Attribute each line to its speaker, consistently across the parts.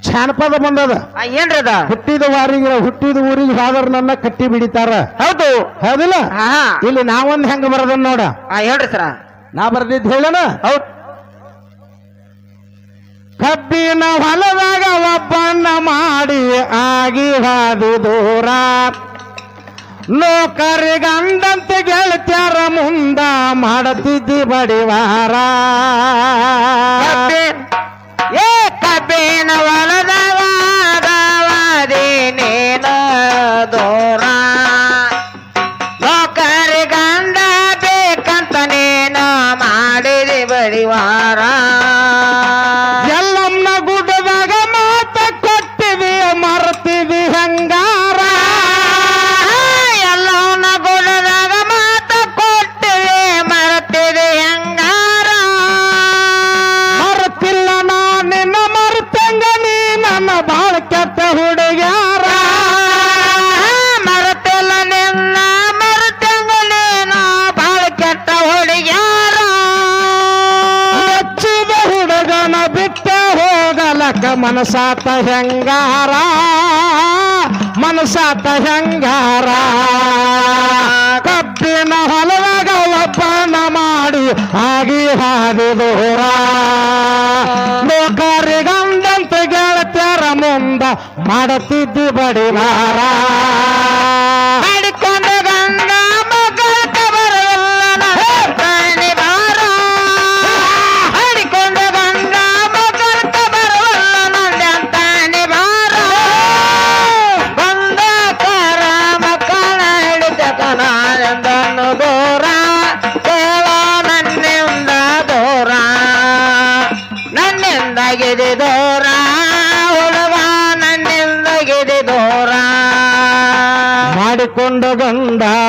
Speaker 1: ಜಾನಪದ ಬಂದದ.
Speaker 2: ಆ, ಏನ್ರಿ ಅದ?
Speaker 1: ಹುಟ್ಟಿದ ವಾರಿಗೆ ಹುಟ್ಟಿದ ಊರಿಗೆ ಫಾದರ್ ನನ್ನ ಕಟ್ಟಿ ಬಿಡಿತಾರ.
Speaker 2: ಹೌದು.
Speaker 1: ಹೌದಿಲ್ಲ?
Speaker 2: ಹಾ
Speaker 1: ಇಲ್ಲಿ ನಾವೊಂದ್ ಹೆಂಗ ಬರದನ್ ನೋಡ.
Speaker 2: ಆ, ಹೇಳ್ರಿ ಸರ.
Speaker 1: ನಾ ಬರ್ದಿದ್ ಹೇಳನ?
Speaker 2: ಹೌದ್.
Speaker 1: ಕಬ್ಬಿನ ಹೊಲದಾಗ ಒಬ್ಬನ್ನ ಮಾಡಿ ಆಗಿ ಹಾದು ದೂರ. ಲೋಕರಿಗಂದಂತೆ ಗೆಳತ್ಯಾರ ಮುಂದ ಮಾಡತಿದ್ದಿ ಬಡಿವಾರ.
Speaker 2: ಬಡಿವಾರ
Speaker 1: ಮನಸಾತ ಹೆಂಗಾರ? ಮನಸಾತ ಹೆಂಗಾರ? ಕಬ್ಬಿನ ಹೊಲವಾಗ ಒಪ್ಪನ ಮಾಡಿ ಆಗಿ ಹಾದಿ ದೂರ ಲೋಕರಿಗಂದಂತ ಗೆಳತ್ಯಾರ ಮುಂದ ಮಾಡತಿದ್ದಿ ಬಡಿವಾರ.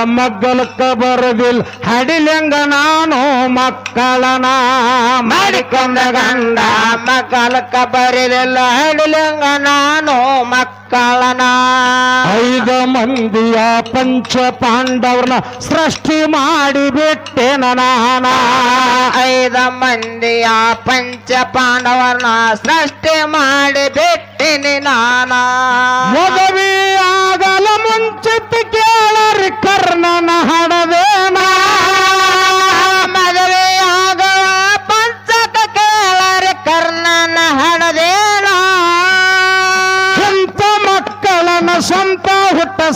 Speaker 1: ಮಗ್ಗಲಕ್ಕ ಬರದಿಲ್ ಹಡಿಲೆಂಗ ನಾನು ಮಕ್ಕಳನ
Speaker 2: ಮಾಡಿಕೊಂಡ ಗಂಡ. ಮಕ್ಕಳಕ್ಕ ಬರಲಿಲ್ಲ. ಹಡಿಲೆಂಗ ನಾನು ಮಕ್ಕಳನ
Speaker 1: ಐದು ಮಂದಿಯ ಪಂಚ ಪಾಂಡವ್ರನ್ನ ಸೃಷ್ಟಿ ಮಾಡಿ ಬಿಟ್ಟೆನ ನಾನ.
Speaker 2: ಐದ ಮಂದಿಯ ಪಂಚ ಪಾಂಡವರನ್ನ ಸೃಷ್ಟಿ ಮಾಡಿ ಬಿಟ್ಟಿನಿ ನಾನ.
Speaker 1: ಮದುವೆ ಆಗಲ ಮುಂಚಿತ ಕೇಳರಿ ಕರ್ಣನ ಹಡದೇನ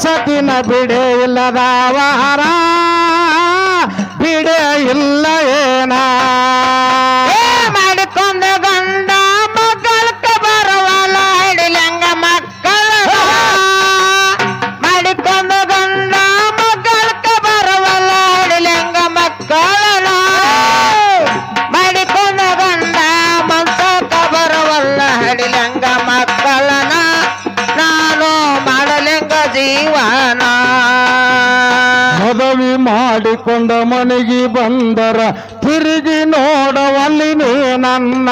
Speaker 1: ಸತಿನ ಬಿಡೆ ಇಲ್ಲದವಾರ ಬಿಡೆ ಮದುವೆ ಮಾಡಿಕೊಂಡ ಮನೆಗೆ ಬಂದರ, ತಿರುಗಿ ನೋಡವಲ್ಲಿ ನೀ ನನ್ನ.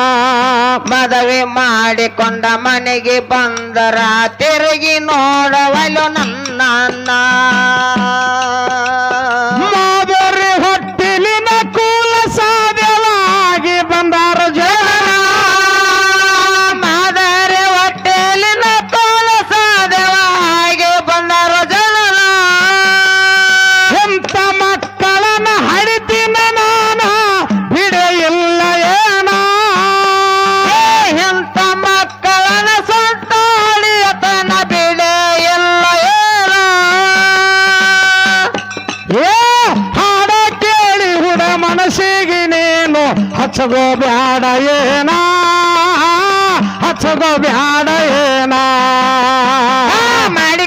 Speaker 2: ಪದವಿ ಮಾಡಿಕೊಂಡ ಮನೆಗೆ ಬಂದರ, ತಿರುಗಿ ನೋಡವಲು ನನ್ನ.
Speaker 1: ಹಚ್ಚಗೋ ಬ್ಯಾಡ ಏನ? ಹಚ್ಚಗೋ ಬ್ಯಾಡ ಏನ?
Speaker 2: ಮಾಡಿಕೊಂಡ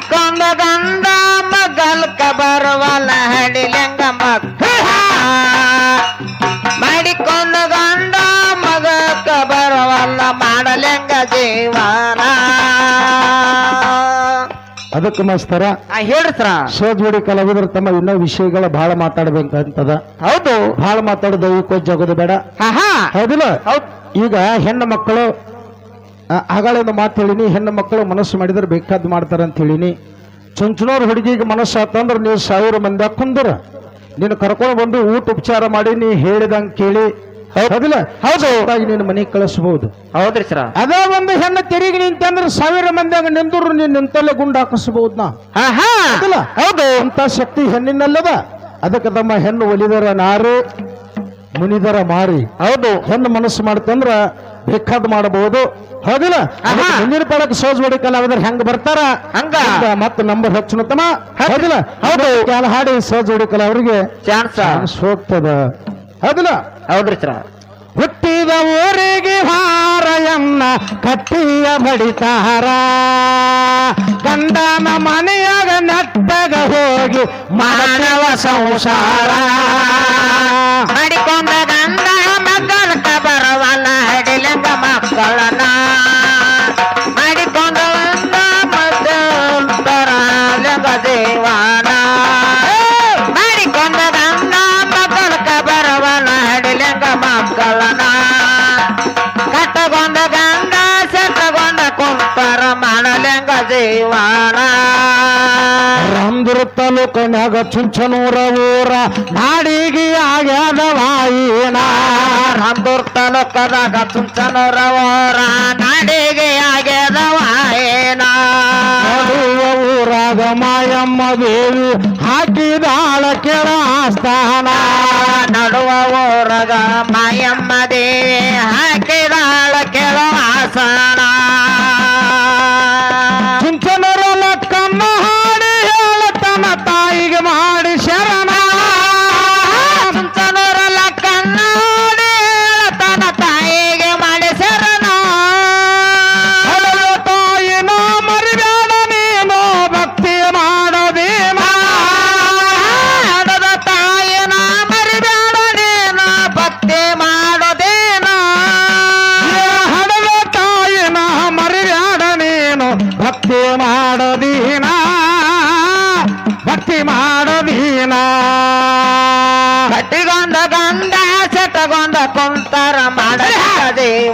Speaker 1: ಅದಕ್ಕೆ ಮಾಸ್ತರ
Speaker 2: ಆ, ಹೇಳ್ರಿ ಸರ.
Speaker 1: ಕಲಾವಿದ್ರ ತಮ್ಮ ಇನ್ನೂ ವಿಷಯಗಳ ಬಹಳ ಮಾತಾಡ್ಬೇಕಂತದ.
Speaker 2: ಹೌದು.
Speaker 1: ಬಹಳ ಮಾತಾಡೋ ದೈವಕ್ಕೋ ಜಗದು ಬೇಡ. ಹೌದಿಲ್ಲ?
Speaker 2: ಹೌದ್.
Speaker 1: ಈಗ ಹೆಣ್ಣು ಮಕ್ಕಳು ಆ, ಆಗಾಳೆ ಒಂದು ಮಾತು ಹೇಳಿನಿ ಹೆಣ್ಣು ಮಕ್ಕಳು ಮನಸ್ಸು ಮಾಡಿದ್ರೆ ಬೇಕಾದ್ ಮಾಡ್ತಾರ ಅಂತ ಹೇಳಿನಿ. ಚುಂಚನೂರ್ ಹುಡುಗಿಗೆ ಮನಸ್ಸು ಆತಂದ್ರೆ ನೀವು ಸಾವಿರ ಮಂದಿ ಕುಂದ್ರ. ನೀನು ಕರ್ಕೊಂಡು ಬಂದು ಊಟ ಉಪಚಾರ ಮಾಡಿ ನೀ ಹೇಳಿದಂಗೆ ಕೇಳಿ ಹೌದಿಲ್ಲ?
Speaker 2: ಹೌದು.
Speaker 1: ನಿನ್ನ ನೀನು ಮನೆಗೆ ಕಳಿಸಬಹುದು
Speaker 2: ಹೌದ್ರಿ ಸರ.
Speaker 1: ಅದೇ ಒಂದು ಹೆಣ್ಣು ತೆರಿಗೆ ನಿಂತಂದ್ರೆ ಸಾವಿರ ಮಂದಿಯಾಗ ನಿಂತರು ನೀನ್ ನಿಂತಲ್ಲೇ ಗುಂಡು ಹಾಕಿಸಬಹುದು ನಾ ಹೌದಿಲ್ಲ?
Speaker 2: ಹೌದು.
Speaker 1: ಅಂತ ಶಕ್ತಿ ಹೆಣ್ಣಿನಲ್ಲದ. ಅದಕ್ಕೆ ತಮ್ಮ ಹೆಣ್ಣು ಒಲಿದರ ನಾರು ಮುನಿದರ ಮಾರಿ.
Speaker 2: ಹೌದು.
Speaker 1: ಹೆಣ್ಣು ಮನಸ್ಸು ಮಾಡ್ತಂದ್ರ ಬೇಕಾದ್ ಮಾಡಬಹುದು ಹೌದಿಲ್ಲ?
Speaker 2: ಹಿಂದಿನ
Speaker 1: ಮುಂದಿನ ಪಾಡಕ್ ಸೋಜ್ ಹೊಡಿಕಲ್ಲ ಅದ್ರ ಹೆಂಗ್ ಬರ್ತಾರ?
Speaker 2: ಹಂಗ.
Speaker 1: ಮತ್ತೆ ನಂಬರ್ ಹೆಚ್ಚಿನ ತಮ್ಮ ಹೌದಿಲ್ಲ? ಹೌದು. ಹಾಡಿ ಸೋಜ್ ಹೊಡಿಕಲ್ಲ ಅವ್ರಿಗೆ
Speaker 2: ಚಾನ್ಸ್
Speaker 1: ಹೋಗ್ತದ. ಹೌದಿಲ್ಲ?
Speaker 2: ಹೌದ್ರಿ ಸರ.
Speaker 1: ಹುಟ್ಟಿದ ಊರಿಗೆ ಹಾರಯನ್ನ ಕಟ್ಟಿಯ ಬಡಿತಾರ. ಗಂಡನ ಮನೆಯಾಗ ನಟ್ಟಗ ಹೋಗಿ ಮಾನವ ಸಂಸಾರ.
Speaker 2: ಮಾಡಿಕೊಂಡ ಗಂಡ ಮಗನ ಬರವಲ್ಲ ಹಡಿಲಂಗ ಮಕ್ಕಳನ ಮಾಡಲೆಂಗ ಜೀವನ
Speaker 1: ರಾಮದುರ್ಗ ತಾಲೂಕನ್ಯಾಗ ಚುಂಚನೂರ ಊರ ನಾಡಿಗೆ ಆಗ್ಯಾದ ವಾಯಿನ.
Speaker 2: ರಾಮದುರ್ಗ ಚುಂಚನೂರ ಊರ ನಾಡಿಗೆ ಆಗ್ಯಾದ ವಾಯಿನ.
Speaker 1: ಊರಾಗ ಮಾಯಮ್ಮ ದೇವಿ ಹಾಕಿದಾಳ ಕೆಳ ಸ್ಥಾನ
Speaker 2: ನಡುವ ಊರಾಗ ಮಾಯಮ್ಮ ದೇವಿ ಹಾಕಿದಾಳ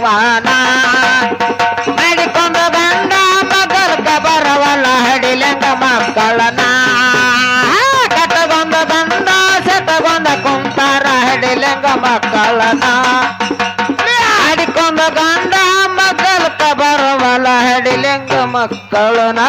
Speaker 2: ದೇವಾನ ನಡಿಕೊಂಡು ಗಂಡ ಮಗಲ್ಕ ಬರವಲ್ಲ ಹಡಿಲೆಂಗ ಮಕ್ಕಳನ. ಕಟ್ಟಗೊಂಡ ಗಂಡ ಸೆಟಗೊಂಡ ಕುಂತಾರ ಹಡಿಲೆಂಗ ಮಕ್ಕಳನ. ನಡಿಕೊಂಡು ಗಂಡ ಮದಲ್ಕ ಬರವಲ್ಲ ಹಡಿಲೆಂಗ ಮಕ್ಕಳನ.